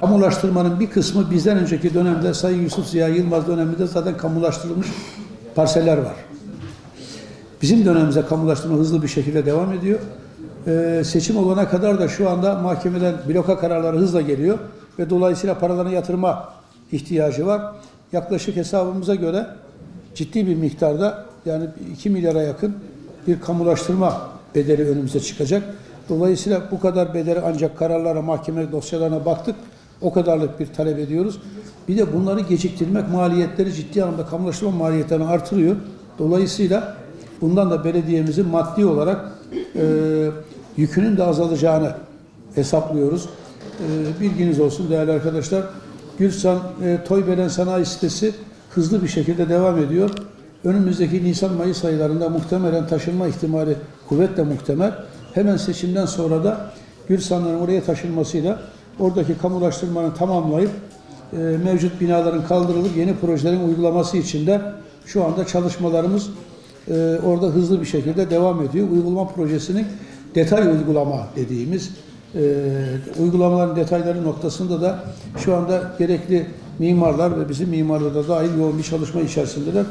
Kamulaştırmanın bir kısmı bizden önceki dönemde Sayın Yusuf Ziya Yılmaz döneminde zaten kamulaştırılmış parseller var. Bizim dönemimize kamulaştırma hızlı bir şekilde devam ediyor. Ee, seçim olana kadar da şu anda mahkemeden bloka kararları hızla geliyor ve dolayısıyla paralarını yatırma ihtiyacı var. Yaklaşık hesabımıza göre ciddi bir miktarda yani 2 milyara yakın bir kamulaştırma bedeli önümüze çıkacak. Dolayısıyla bu kadar bedeli ancak kararlara, mahkeme dosyalarına baktık. O kadarlık bir talep ediyoruz. Bir de bunları geciktirmek maliyetleri ciddi anlamda kamulaştırma maliyetlerini artırıyor. Dolayısıyla bundan da belediyemizin maddi olarak e, yükünün de azalacağını hesaplıyoruz. E, bilginiz olsun değerli arkadaşlar. Gülsan e, Toybelen Sanayi Sitesi hızlı bir şekilde devam ediyor. Önümüzdeki Nisan-Mayıs aylarında muhtemelen taşınma ihtimali kuvvetle muhtemel. Hemen seçimden sonra da Gülsanların oraya taşınmasıyla oradaki kamulaştırmanın tamamlayıp e, mevcut binaların kaldırılıp yeni projelerin uygulaması için de şu anda çalışmalarımız e, orada hızlı bir şekilde devam ediyor. Uygulama projesinin detay uygulama dediğimiz e, uygulamaların detayları noktasında da şu anda gerekli mimarlar ve bizim mimarlar da dahil yoğun bir çalışma içerisindeler.